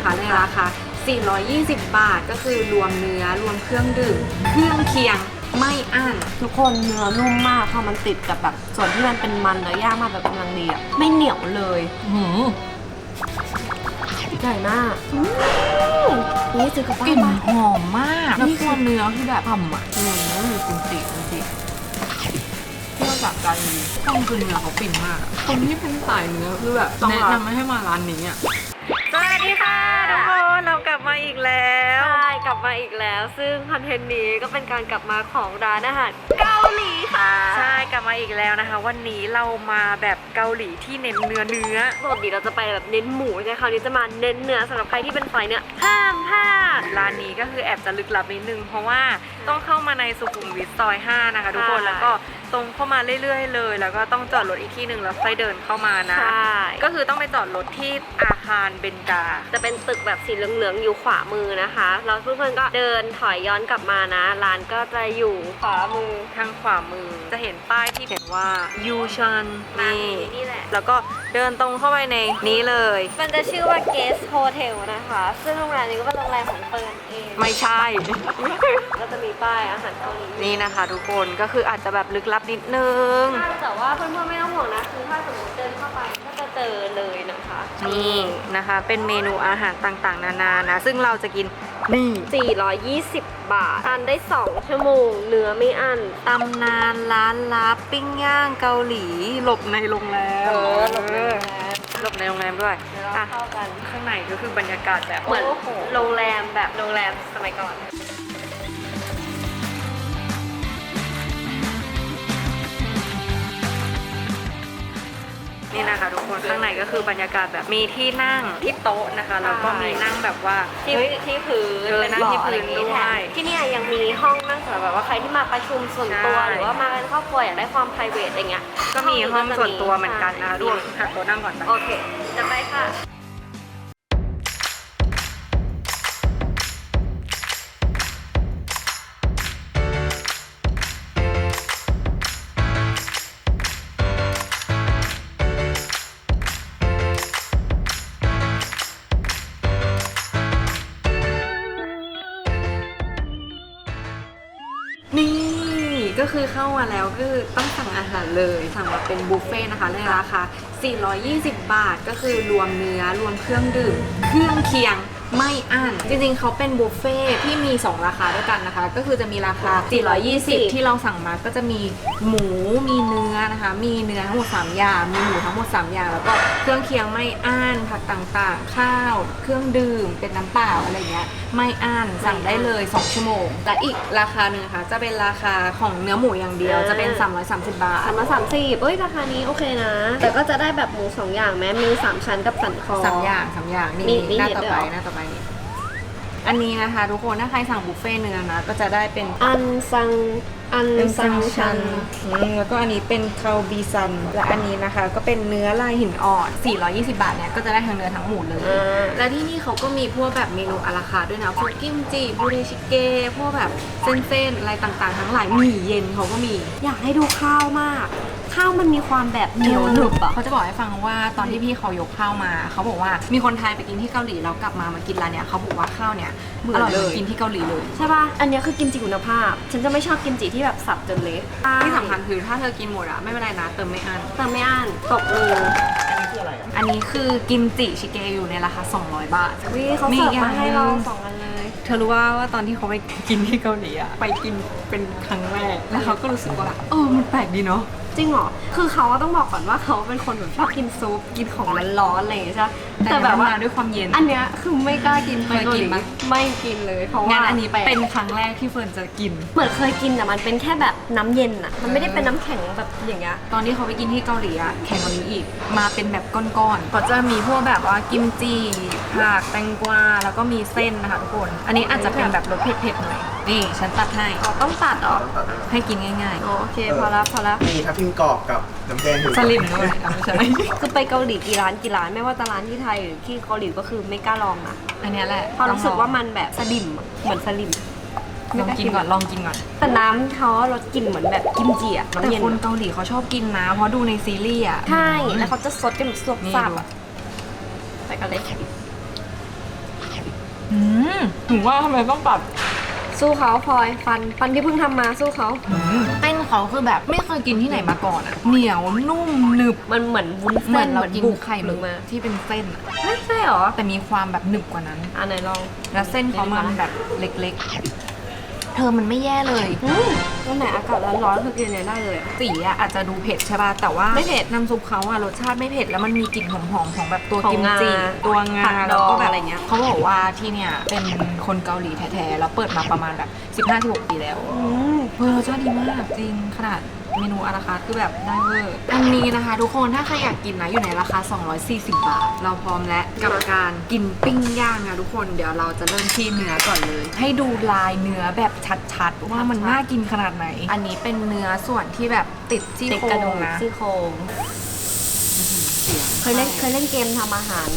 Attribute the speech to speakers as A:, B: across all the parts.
A: นะคะในราคา 420 บาทก็คือรวมเนื้อรวมเครื่องดื่ม เครื่องเคียงไม่อั้น
B: ทุกคนเนื้อนุ่มมากพอมันติดกับแบบส่วนที่มันเป็นมันแล้วย่างมาแบบกำลังดีอะไม่เหนียวเลยใหญ่มากอืมนี่ซื้อกลับบ้าก
A: ลิ่
B: น
A: น
B: ปะ
A: หอมมากแล้วตัวเนื้อที่แบบทำอะ
B: อืม
A: จริงจริงจริงเที่ยวจากใจต้องคือเนื้อเขาปิ่นมากอะคนที่เป็นสายเนื้อคือแบบแนะนำให้มาร้านนี้อะ
B: สวัสดีค่ะทุกคนเรากลับมาอีกแล้วใช่กลับมาอีกแล้ว ซึ่งคอนเทนต์นี้ก็เป็นการกลับมาของร้านอาหารเกาหลีค่ะ
C: ใช่กลับมาอีกแล้วนะคะ วันนี้เรามาแบบเกาหลีที่เน้นเนื้อเนื้อ
B: ปกติเราจะไปแบบเน้นหมูใช่คราวนี้จะมาเน้นเนื้อสำหรับใครที่เป็นไฟเนี่ยห้ามพลาด
C: ร้านนี้ก็คือแอบจะลึกลับนิดนึงเพราะว่าต้องเข้ามาในสุขุมวิทซอย5นะคะทุกคน
B: ใช่
C: แล้วก็ ตรงเข้ามาเรื่อยๆ เลย แล้วก็ต้องจอดรถอีกที่หนึ่งแล้วค่อยเดินเข้ามานะ
B: ใช่
C: ก็คือต้องไปจอดรถที่อาคารเบนกา
B: จะเป็นตึกแบบสีเหลืองๆ อยู่ขวามือนะคะแล้วเพื่อนๆก็เดินถอยย้อนกลับมานะ ร้านก็จะอยู่ขวามือ
C: ทางขวามือจะเห็นป้ายที่เขียนว่ายูชัน
B: มา
C: นี่
B: นี่แหละ
C: แล้วก็เดินตรงเข้าไปในนี้เลย
B: มันจะชื่อว่า Guest Hotel นะคะ ซึ่งโรงแรมนี้ก็เป็นโรงแรมของเฟิร์นเอง
C: ไม่ใช่
B: ก็จะมีป้ายอาหารเกาหลี
C: นี่นะคะทุกคนก็คืออาจจะแบบลึกลับนิดนึง
B: ใช่แต่ว่าเพื่อนๆไม่ต้องห่วงนะคือถ้าสมมติเดินเข้าไปก็จะเจอเลยนะคะ
C: นี่นะคะเป็นเมนูอาหารต่างๆ นานานะ ซึ่งเราจะกินนี่
B: 420 บาททานได้ 2 ชั่วโมง เนื้อไม่อั้น
C: ตำนานร้านลับปิ้งย่างเกาหลี หลบในโรงแรม
B: เออหลบในโรงแรม
C: หลบในโรงแรมด้วย
B: เดี๋ยวเรา
C: อะ
B: เข้ากัน
C: ข้างในก็คือบรรยากาศแบบ
B: เหมือน
C: โอ้โห
B: โรงแรมแบบโรงแรมสมัยก่อน
C: นี่นะคะ ทุกคนข้างในก็คือบรรยากาศแบบมีที่นั่งที่โต๊ะนะคะแล้วก็มีนั่งแบบว่า
B: ที่
C: เฮ้ย
B: ที่พื้น
C: เออ
B: เป็น
C: นั่ง
B: เบาะ
C: ที่
B: อะไร
C: พื้น
B: อย่างงี้
C: ด้วย
B: แทนที่เนี่ยยังมีห้องนั่งสำหรับแบบว่าใครที่มาประชุมส่วนตัว
C: ใช่
B: หรือว่ามาเป็นครอบครัวอยากได้ความ p r i v a t อะไรเงี้ย
C: ก็มีห้องส่วนตัวเหมือนกันนะคะ
B: ใช่
C: ดูหาโต๊ะนั่งก่อนไป
B: โอเค จะไปค่ะ
A: ก็คือเข้ามาแล้วก็คือต้องสั่งอาหารเลย สั่งมาเป็นบุฟเฟ่นะคะในราคา420 บาทก็คือรวมเนื้อรวมเครื่องดื่ม เครื่องเคียง ไม่อั้นจริงๆเขาเป็นบุฟเฟ่ต์ที่มี 2 ราคาด้วยกันนะคะ ก็คือจะมีราคา 420 ที่เราสั่งมาก็จะมีหมูมีเนื้อนะคะ มีเนื้อทั้งหมด3อย่างมีหมูทั้งหมด3อย่างแล้วก็เครื่องเคียงไม่อั้นผักต่างๆ ข้าว เครื่องดื่มเป็นน้ำเปล่าอะไรเงี้ยไม่อั้นสั่งได้เลย 2 ชั่วโมงและอีกราคาหนึ่งนะคะจะเป็นราคาของเนื้อหมูอย่างเดียวจะเป็น 330 บาท
B: สามร้อยสามสิบเอ้ยราคานี้โอเคนะ แต่ก็จะได้แบบหมูสองอย่างแม้มีสามชั้นกับสันคอ
A: สามอย่างสามอย่างนี่
B: มีมี
A: หน้า
B: เห็น
A: ต่อ
B: ด้วย
A: ไป
B: เหรอ
A: หน้าต่อไปนี่อันนี้นะคะทุกคนถ้าใครสั่งบุฟเฟ่ต์เนื้อนะก็จะได้เป็น
B: อันซังอัน
A: เป็น
B: ซั
A: ซั
B: ง
A: ง
B: ชั
A: ชั
B: น
A: นอืมแล้วก็อันนี้เป็นคาบีซัน และอันนี้นะคะ ก็เป็นเนื้อลายหินอ่อน 420 บาทเนี่ยก็จะได้ทั้งเนื้อทั้งหมูเลย
B: อ่า
A: และที่นี่เขาก็มีพวกแบบเมนูอาราคาร์ทด้วยนะพวกกิมจิบูเรชิเกะพวกแบบเส้นๆอะไรต่างๆ ทั้งหลายหมี่เย็นเขาก็มี
B: อยากให้ดูข้าวมาก ข้าวมันมีความแบบเหนียวหนึบอะ
A: เขาจะบอกให้ฟังว่าตอนที่พี่เขายกข้าวมา เขาบอกว่ามีคนไทยไปกินที่เกาหลีแล้วกลับมามากินร้านเนี้ยเขาบอกว่าข้าวเนี่ย
B: เหมือน
A: อร่อยเหมือ
B: เลย
A: นกินที่เกาหลีเลย
B: ใช่ป่ะอันเนี้ยคือกิมจิคุณภาพ ฉันจะไม่ชอบกิมจิที่แบบสับจนเละ
A: ที่สำคัญคือถ้าเธอกินหมดอะไม่เป็นไรนะเติมไม่อั้น
B: เติมไม่อั้นตกมือ
A: อันนี้คือกิมจิชิเกะอยู่ในราคา 200 บาท
B: วิเขา
A: มี
B: เสิร์ฟ
A: อีกอย่ามา
B: งให้
A: หนึ่ง
B: เราสองอันเลย
A: เธอรู้ว่าว่าตอนที่เขาไปกินที่เกาหลีอะไปกินเป็นครั้งแรกแล้วเขาก็รู้สึกว่าแบบเออมันแปลกดีเนาะ
B: จริงเหรอ คือเขาอะต้องบอกก่อนว่าเขาเป็นคนแบบชอบกินซุป กินของร้อนๆอะไรอย่างเงี้ยใช่ปะ
A: แต่แบบว่า ด้วยความเย็น
B: อันเนี้ยคือไม่กล้ากิน
A: เคยกิน
B: ไป
A: ปะ
B: เาหลีไม่กินเลยเพราะว่า
A: งั้นอันนี้
B: แปลก
A: เป็นครั้งแรกที่เฟิร์นจะกิน
B: เหมือนเคยกินแต่มันเป็นแค่แบบน้ำเย็นอะมันไม่ได้เป็นน้ำแข็งแบบอย่างเงี้ย
A: ตอนที่เขาไปกินที่เกาหลีอะแข่งกว่านี้อีก มาเป็นแบบก้อนๆก็จะมีพวกแบบว่ากิมจิผักแตงกวาแล้วก็มีเส้นนะคะทุกคน อันนี้อาจจะเป็นแบบรสเผ็ดๆหน่อย นี่ฉันตัดให้
B: อ๋อต้องตัดเหรอ
A: ให้กินง่าย
B: อ๋อโอเคพอละพอละ
D: มีทับทิมกรอบกับน้ำแดงอยู่
A: ๆ สลิมด้วยอะไม่ใช่
B: คือไปเกาหลีกี่ร้านกี่ร้านไม่ว่าจะร้านที่ไทยหรือที่เกาหลีก็คือไม่กล้าลองนะ
A: อันเนี้ยแหละ
B: เพราะรู้สึกว่ามันแบบสลิมอะเหมือนสลิม
A: ลองกินก่อนลองกินก่อน
B: แต่น้ำเขารสกลิ่นเหมือนแบบกิมจิอะ
A: แต่
B: น้ำเย็น
A: คน
B: อะ
A: เกาหลีเขาชอบกินนะ เพราะดูในซีรีส์อะ
B: ใช่แล้วเขาจะซดกันแบบสวบ
A: นี่
B: ซับ
A: ดู
B: อะไปกันเลย
C: อืมหนูว่าทำไมต้องตัด
B: สู้เขาพลอยฟันฟันที่เพิ่งทำมาสู้เขา
A: เส้นเขาคือแบบไม่เคยกินที่ไหนมาก่อนอะเหนียวนุ่มหนึบ
B: มันเหมือนวุ้น
A: เหมื
B: เส้
A: อน
B: น
A: เรา
B: เหมือน
A: กิน
B: บุก
A: ไข่มุก
B: มา
A: ที่เป็นเส้นอะ
B: เฮ้ยใช่เหรอ
A: แต่มีความแบบหนึบกว่านั้น
B: อะไหนลอง
A: แล้วเส้นเขามันแบบเล็กๆเธอมันไม่แย่เลย
B: อืมวันไหนอากาศร้อนๆคือกินเนี่ยได้เลยอะ
A: สีอะอาจจะดูเผ็ดใช่ป่ะแต่ว่า
B: ไม่เผ็ด
A: น้ำซุปเขาอะรสชาติไม่เผ็ดแล้วมันมีกลิ่นหอมๆของแบบตัว
B: ของ
A: กิมจิ
B: งา
A: ตัวงา
B: ผักดอง
A: แล้วก็แบบ
B: อะไรเงี้ย
A: เขาบอกว่าที่เนี่ยเป็นคนเกาหลีแท้ๆแล้วเปิดมาประมาณแบบ 15-16 ปีแล้ว
B: อืม
A: เฮ้ยรสชาติดีมากจริงขนาด เมนูอาราคาร์ทคือแบบได้เวอร์อันนี้นะคะทุกคนถ้าใครอยากกินนะอยู่ในราคา 240 บาท เราพร้อมแล้วกับการกินปิ้งย่างนะทุกคนเดี๋ยวเราจะเริ่มที่เนื้อก่อนเลย ให้ดูลายเนื้อแบบชัดๆ ว่ามันน่ากินขนาดไหน อันนี้เป็นเนื้อส่วนที่แบบติดซี่
B: ติด
A: โคร
B: กระดู
A: ง
B: ก
A: นะ
B: ซี่โครง
A: เสียง
B: เคยเล่นเคยเล่นเกมทำอาหาร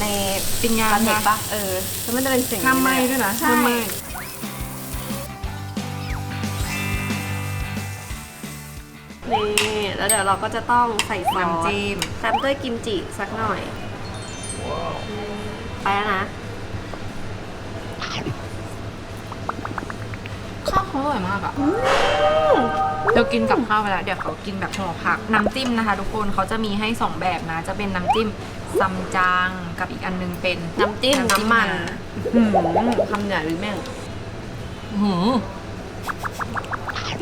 B: ใน
A: ปิ้งย่าง
B: ตอนเด็ก
A: นะ
B: ปะเออแล้วมันจะเป็นเสียง
A: ห้ามไหม้ด้วยนะ
B: ใช่ นี่แล้วเดี๋ยวเราก็จะต้องใส่ซอส
A: น้ำจิ้ม
B: ตามด้วยกิมจิสักหน่อย ไปแล้วนะ
A: ข้าวเขาอร่อยมากอะเรากินกับข้าวไปแล้ว เดี๋ยวเขากินแบบห่อผัก น้ำจิ้มนะคะ ทุกคนเขาจะมีให้ 2 แบบนะ จะเป็นน้ำจิ้มซัมจางกับอีกอันนึงเป็น
B: น้ำจิ้มน้ำมัน
A: หื
B: หืมคำใหญ่หรือแม่ง
A: หืม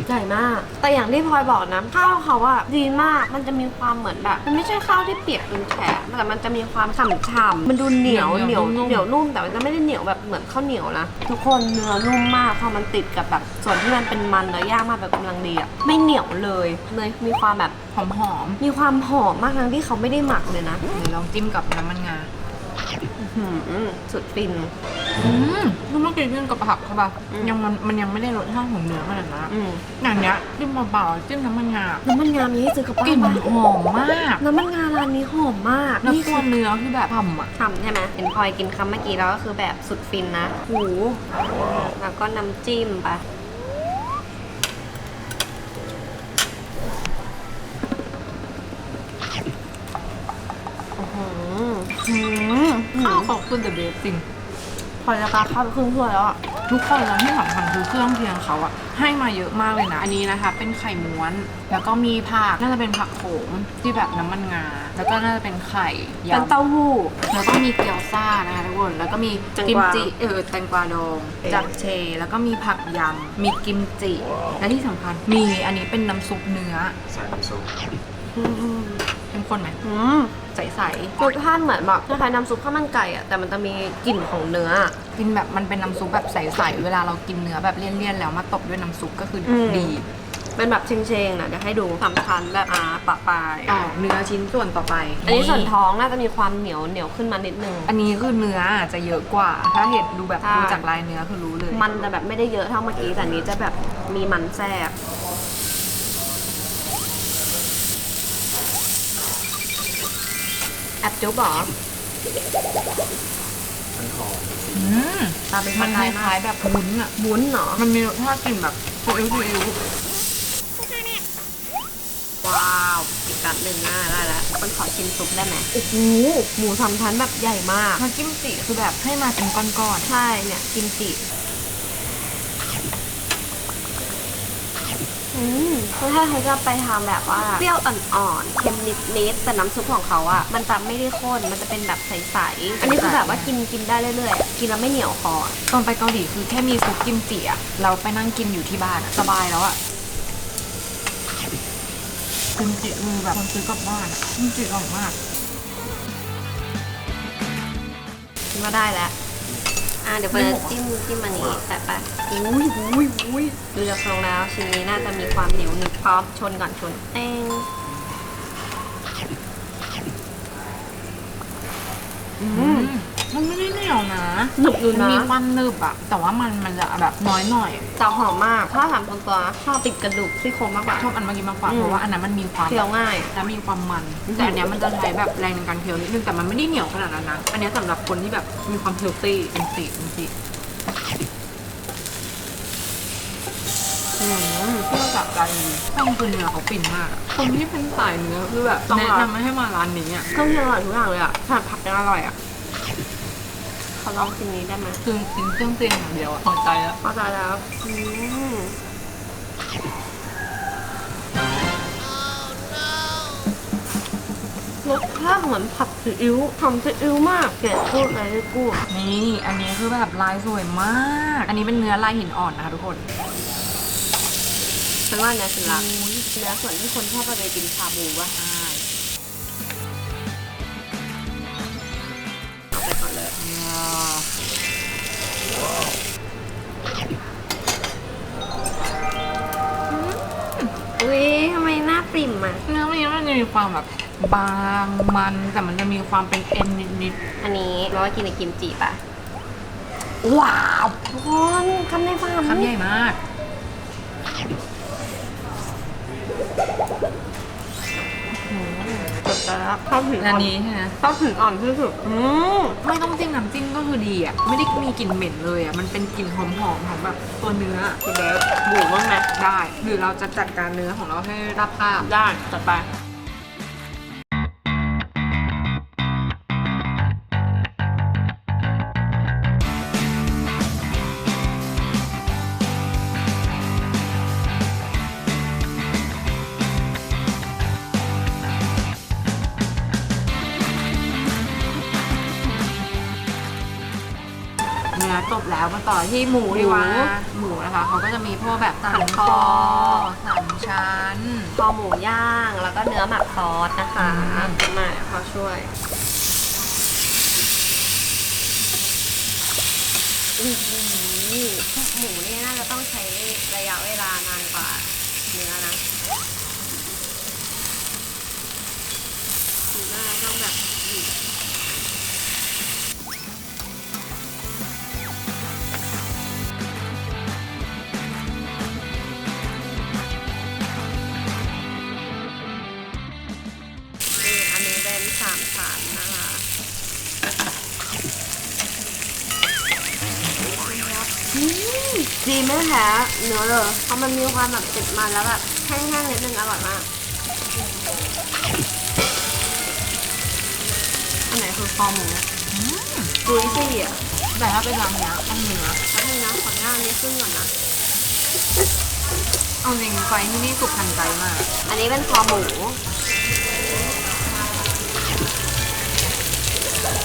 B: ใหญ่มาก แต่อย่างที่พลอยบอกนะข้าวเขาอะดีมาก มันจะมีความเหมือนแบบ มันไม่ใช่ข้าวที่เปียกจนแฉะแต่มันจะมีความฉ่ำๆมันดูเหนียวเหนียวเหนียวนุ่มแต่มันจะไม่ได้เหนียวแบบเหมือนข้าวเหนียวนะทุกคนเนื้อนุ่มมากพอมันติดกับแบบส่วนที่มันเป็นมันแล้วย่างมาแบบกำลังดีอะไม่เหนียวเลยเลยมีความแบบ
A: หอมหอม
B: มีความหอมมากทั้งที่เขาไม่ได้หมักเลยนะ
A: ๆเดี๋ยวลองจิ้มกับน้ำมันงา
B: หืม สุดฟิน
A: อืมมันต้องกินกับผักใช่ป่ะ
B: อืม
A: ยังมันมันยังไม่ได้รสชาติของเนื้อขนาดนั้นอะ
B: อืม
A: อย่างเนี้ยจิ้มเบาๆจิ้มน้ำมันงา
B: น้ำมันงามีให้ซื้อกับ
A: กลิ่น
B: บ้าน
A: หอมมาก
B: น้ำมันงาร้านนี้หอมมาก
A: แล้ว
B: นี่
A: ตั
B: คื
A: ว
B: อ
A: เนื้อคือแบบทำอะ
B: ทำใช่ไหมเห็นพลอยกินคำเมื่อกี้แล้วก็คือแบบสุดฟินนะหูแล้วก็น้ำจิ้มไปอื้
A: ข้าวเขาคือเดอะเบสจริง
B: พลอยจะปลาข้าวไปครึ่งถ้วยแล้วอะ
A: ทุกคนแล้วที่สำคัญคือเครื่องเคียงเขาอะให้มาเยอะมากเลยนะอันนี้นะคะ เป็นไข่ม้วน แล้วก็มีผักน่าจะเป็นผักโขมที่แบบน้ำมันงา แล้วก็น่าจะเป็นไข่
B: เป็น
A: ยำ
B: เต้าหู้
A: แล้วก็มีเกี๊ยวซ่านะคะทุกคนแล้วก็มี
B: แตง
A: กิ
B: ก
A: ม
B: วา
A: จิเออแตงกวาดอง
B: เออ
A: จับเช แล้วก็มีผักยำมีกิมจิ และที่สำคัญมีอันนี้เป็นน้ำซุปเนื้อ
D: ใส่น้ำซุป
B: อืม
A: เข้มข้นไหม
B: อืม
A: ใส
B: รสชาติเหมือนแบบคล้ายๆน้ำซุปข้าวมันไก่อะแต่มันจะมีกลิ่นของเนื้อ
A: ๆกินแบบมันเป็นน้ำซุปแบบใสๆเวลาเรากินเนื้อแบบเลี่ยนๆแล้วมาตบด้วยน้ำซุปก็คืออ
B: ม
A: ดี
B: เป็นแบบเชงๆนะเดี๋ยวให้ดูสำคัญแบบอ่าปะปลาย
A: ต่อเนื้อชิ้นส่วนต่อไป
B: อันนี้ส่วนท้องน่าจะมีความเหนียวเหนียวขึ้นมานิดนึง
A: อันนี้คือเนื้อจะเยอะกว่า ถ้าเห็นดูแบบ
B: ใช่
A: ดูจากลายเนื้อคือรู้เลย
B: มันจะแบบไม่ได้เยอะเท่าเมื่อกี้แต่อันนี้จะแบบมีมันแทรก อบจุ๊บเหรอ
D: มันหอม
A: อืม
B: ตาเป็น
A: มันค
B: ปลายมาก
A: ล้ายๆแบบวุ้นอะ
B: วุ้นเหรอ
A: มันมีรสชาติกลิ่นแบบซีอิ๊วซีอิ๊ว
B: ว้าวอีกกัดหนึ่งหน้าได้แล้วมันขอชิมซุปได้ไหมโอ้โหหมูสามชั้นแบบใหญ่มาก
A: น้ำจิ้มจิคือแบบให้มาเป็นก้อน
B: ใช่เนี่ย กิมจิ อืมถ้าเขาจะไปทำแบบว่าเปรี้ยวอ่อนๆ เค็มนิดๆ แต่น้ำซุปของเขาอะมันจะไม่ได้ข้น มันจะเป็นแบบใสๆ อันนี้คือแบบว่ากินกินได้เรื่อยๆ กินแล้วไม่เหนียวคอ
A: ๆตอนไปเกาหลีคือแค่มีซุปกิมจิอะเราไปนั่งกินอยู่ที่บ้านอะสบายแล้วอะกิมจิคือแบบคนซื้อกลับบ้านอะกิมจิอร่อยมาก
B: คิดว่าได้แล้ว อะเดี๋ยวไปจิ้มจิ้มอันนี้แต่ไป อุ้ยอุ้ยอุ้ยดูจากทรงแล้วชิ้นนี้น่าจะมีความเหนียวหนึบพร้อมชนก่อนชนเต้ง
A: อืมมันไม่ได้เหนียวนะ
B: หนึบอยู่
A: มัน
B: นะ
A: มีความหนึบอะแต่ว่ามันมันจะแบบน้อยหน่อย
B: แต่หอมมากถ้าถามตรงตัวชอบติดกระดูกซี่โครงมากกว่า
A: ชอบอันเมื่อกี้มากกว่า
B: อืม
A: เพราะว่าอันนั้นมันมีความ
B: เคี้ยวง่าย
A: และมีความมัน
B: อืม
A: แต่อันเนี้ยมันจะใช้แบบแรงในการเคี้ยวนิดนึงแต่มันไม่ได้เหนียวขนาดนั้นนะอันเนี้ยสำหรับคนที่แบบมีความเฮลตี้จริงๆจริง
B: อืม
A: ๆเพื่อจากใจต้องคือเนื้อเขาปิ่นมากอะคนที่เป็นสายเนื้อคือแบบ
B: ต้อง
A: แนะ
B: ลอง
A: นำให้มาร้านนี้อะ
B: เครื่องเคียงอร่อยทุกอย่างเลยอะผัดผักยังอร่อยอะขอลองสิ่งนี้ได้ไหม
A: คือกินเครื่องเตียงอย่างเดียวอะพอใจแล้ว
B: เข้าใจแล้วอืมรสชาติเหมือนผัดซีอิ๊วทำซีอิ๊วมากเกลียดพูดอะไรได้กูด
A: นี่ อันนี้คือแบบลายสวยมาก อันนี้เป็นเนื้อลายหินอ่อนนะคะทุกคน
B: ฉันว่าเนี่ยฉันรักเนื้อส่วนที่คนชอบไปกินชาบูว่ะใช่เอาไปก่อนเลยอุ้ยทำไมหน้าปริ่มอะ
A: เนื้อมันมันจะมีความแบบบางมันแต่มันจะมีความเป็นเอ็นนิด
B: อันนี้เราว่ากินในกิมจิป่ะ
A: ๆว้าว
B: ทุกคนคำในฟาร์ม
A: คำใหญ่มาก
B: จบแล้วเข้าถึง
A: อันนี้ใช่ไหม
B: เข้าถึงอ่อนที่สุดอืม
A: ไม่ต้องจิ้มน้ำจิ้มก็คือดีอะ ไม่ได้มีกลิ่นเหม็นเลยอะ มันเป็นกลิ่นหอมๆของแบบตัวเนื้อ
B: พี่เบฟหมูบ้างไหม
A: ได้ หรือเราจะจัดการเนื้อของเราให้ราบคาบ
B: ได้จัดไป
A: ต่อที่หมูดีกว่าหมูนะคะเขาก็จะมีพวกแบบสันคอสามชั้น
B: คอหมูย่างแล้วก็เนื้อหมักซอสนะคะ
A: อืม
B: มาเขาช่วยอื้อหือหมูนี่น่าจะต้องใช้ระยะเวลานานกว่าเนื้อนะหรือว่าต้องแบบามชั้นนะคะอืมดีไม่แพ้เนื้อเลยเพราะมันมีความแบบติดมันแล้วแบบแห้งๆนิดนึงอร่อยมาก อันไหนคือคอหมูจุยซี่อะ
A: แต่ถ้าเป็นร้านเนี้ยต้องเนื้อ
B: แป๊บนึงนะขออนุญาตอันนี้ขึ้นก่อนนะ
A: เอาจริงไฟที่นี่สุกทันใจมาก
B: อันนี้เป็นคอหมู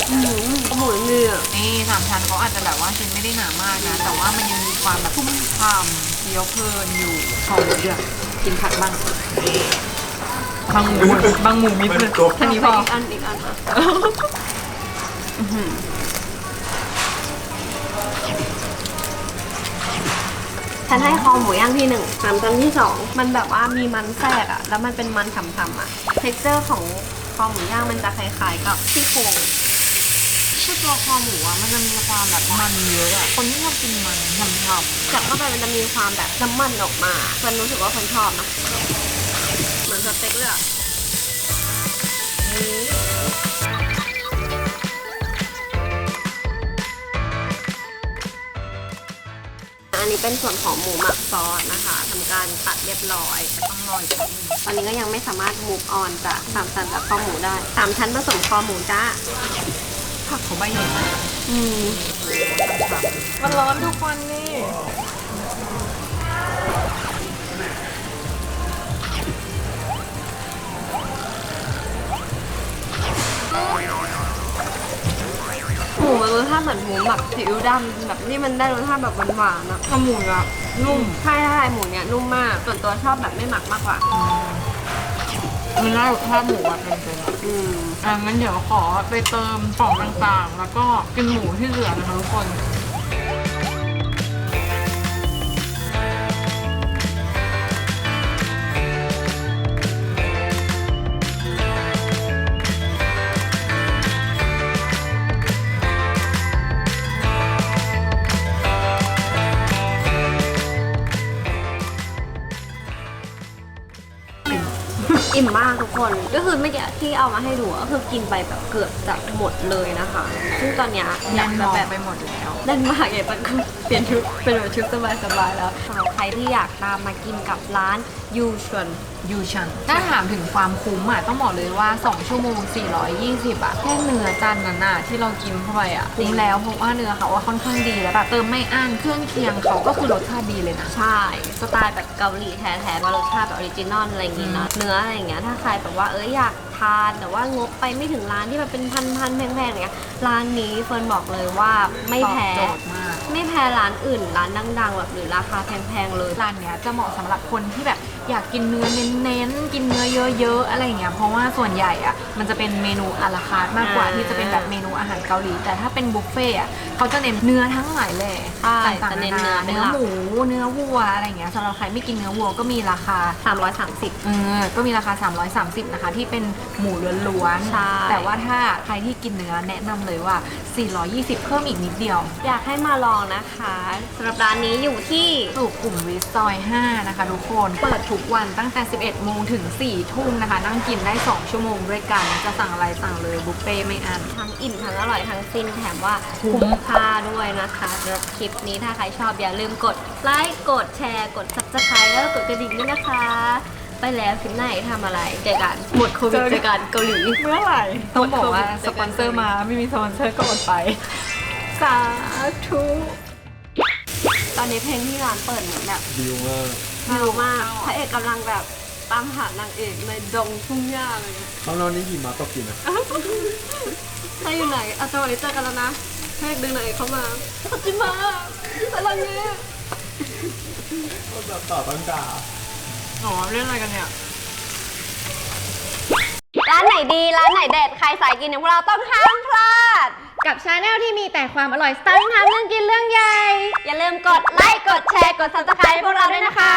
B: อืมคอหมูเนื้อ
A: นี่สามชั้นเขาอาจจะแบบว่าชิ้นไม่ได้หนามากนะ แต่ว่ามันยังมีความแบบชุ่มฉ่ำเคี้ยวเพลินอยู่หอมเดือดกินผักบ้างบางหมูบางหมูมิดเลย
D: มันกรอบ
A: แค่นี้พอ
B: อีกอันอีกอันอะฉันให้คอหมูย่างที่หนึ่งสามชั้นที่สองมันแบบว่ามีมันแทรกอะแล้วมันเป็นมันฉ่ำๆอะเท็กเจอร์ของคอหมูย่างมันจะคล้ายๆกับซี่โครง
A: คือตัวคอหมูอะมันจะมีความแบบมันเยอะอะคนที่ชอบกินมันฉ่ำ
B: จับเข้าไปมันจะมีความแบบน้ำมันออกมาฉันรู้สึกว่าคนชอบนะเหมือนสเต็กเลยอะอันนี้เป็นส่วนของหมูหมักซอสนะคะทำการตัดเรียบร้อย
A: ๆอร่อย
B: ตอนนี้ก็ยังไม่สามารถมูฟออนจากสามชั้นจากคอหมูได้สามชั้นผสมคอหมูจ้า
A: ผักเขาใบใหญ่มาก
B: อืม
A: มันร้อนทุกวันนี่
B: หมูมันรสชาติเหมือนหมูหมักซีอิ๊วดำแบบที่มันได้รสชาติแบบหวานๆอะ
A: ข้าวหมูอะนุ่ม
B: ใช่ใช่หมูเนี้ยนุ่มมาก ส่วนตัวชอบแบบไม่หมักมากกว่า
A: มันน่าภาพหมูอะเป็นๆอะ
B: อืม
A: อะงั้นเดี๋ยวขอไปเติมของต่างๆ แล้วก็กินหมูที่เหลือนะคะทุกคน
B: คนก็คือเมื่อกี้ที่เอามาให้ดูก็คือกินไปแบบเกือบจะหมดเลยนะคะซึ่งตอนเนี้ยอ
A: ยั
B: ยาก
A: น
B: จะ
A: มอง
B: แบบ
A: ไปหมดแล้ว
B: เล่นมากอยากจะเปลี่ยนชุดเป็นแบบชุดสบายๆแล้วสำหรับใค รที่อยากตามมากินกับร้านยูชวน
A: ยูชันถ้าถามถึงความคุ้มอะต้องบอกเลยว่า 2 ชั่วโมง 420 อะ แค่เนื้อจานนั้นอะที่เรากินเข้าไปอะคุ้มแล้วเพราะว่าเนื้อเขาว่าค่อนข้างดีแล้วแบบเติมไม่อั้นเครื่องเคียงเขาก็คือรสชาติดีเลยนะ
B: ใช่ สไตล์แบบเกาหลีแท้ๆว่ารสชาติแบบออริจินอลอะไรอย่างงี้เนาะเนื้ออะไรอย่างเงี้ยถ้าใครแบบว่าเอออยากทานแต่ว่างบไปไม่ถึงร้านที่แบบเป็นพันๆแพงๆอย่างเงี้ยร้านนี้เฟิร์นบอกเลยว่าไม่แพ้
A: ตอบโจทย์มาก
B: ไม่แพ้ร้านอื่น ร้านดังๆแบบหรือราคาแพงๆเลย
A: ร้านเนี้ยจะเหมาะสำหรับคนที่แบบ อยากกินเนื้อเน้นๆ กินเนื้อเยอะๆ อะไรอย่างเงี้ย เพราะว่าส่วนใหญ่อะมันจะเป็นเมนูอาราคาร์ทมากกว่า
B: อ่า
A: ที่จะเป็นแบบเมนูอาหารเกาหลี แต่ถ้าเป็นบุฟเฟ่ต์อะเขาจะเน้นเนื้อทั้งหลายแหล่
B: ใช่
A: ต่าง
B: จะ
A: ๆ
B: เน้
A: นาน
B: เนื้อ
A: นา
B: เป็น
A: เนื้อ
B: หลัก
A: หมู เนื้อวัวอะไรอย่างเงี้ยสำหรับใครไม่กินเนื้อวัวก็มีราคา
B: 330
A: เออก็มีราคา 330 นะคะ ที่เป็นหมูล้วน
B: ใช่
A: ๆ แต่ว่าถ้าใครที่กินเนื้อแนะนำเลยว่า 420 เพิ่มอีกนิดเดียว
B: อยากให้มาลองนะคะสำหรับร้านนี้อยู่ที่
A: สุขุมวิทซอย 5 นะคะทุกคน เปิดทุกวันตั้งแต่ 11 โมงถึง 4 ทุ่มนะคะ นั่งกินได้ 2 ชั่วโมงด้วยกัน จะสั่งอะไรสั่งเลยบุฟเฟ่ต์ไม่อัน
B: ทั้งอิ่มทั้งอร่อยทั้งฟินแถมว่า
A: คุ้ม
B: คุ้มค่าด้วยนะคะสำหรับคลิปนี้ถ้าใครชอบอย่าลืมกดไลค์กดแชร์กด subscribe แล้วก็กดกระดิ่งด้วยนะคะ ไปแล้วคลิปไหนทำอะไรเจอกันหมดโควิดเจอกันเกาหลี
A: เมื่อไหร่ต้องบอกว่า
B: หมดโควิด
A: สปอนเซอร์มาไม่มีสปอนเซอร์ก็อดไปสาธุ
B: ตอนนี้เพลงที่ร้านเปิดเหมือนแบบ
D: ดีมาก
B: วิวมากพระเอกกำลังแบบตามหานางเอกในดงทุ่งหญ้าอะไรเงี้ย
D: ข้างนอกนี่หิมะตกอยู่นะ
B: ถ้าอยู่ไหนอาจารย์เจอกันแล้วนะพระเอกดึงนางเอกเข้ามาขอบคุณมากอะไรเงี้ย
D: ต่อต้นกา
A: อ๋อเรื่องอะไรกันเนี่ย
B: ร้านไหนดี ร้านไหนเด็ด ใครสายกินอย่างพวกเราต้องห้ามพลาด กับชาแนลที่มีแต่ความอร่อยสตันทำเรื่องกินเรื่องใหญ่ อย่าลืมกดไลค์ กดแชร์ กด subscribe พวกเราด้วยนะคะ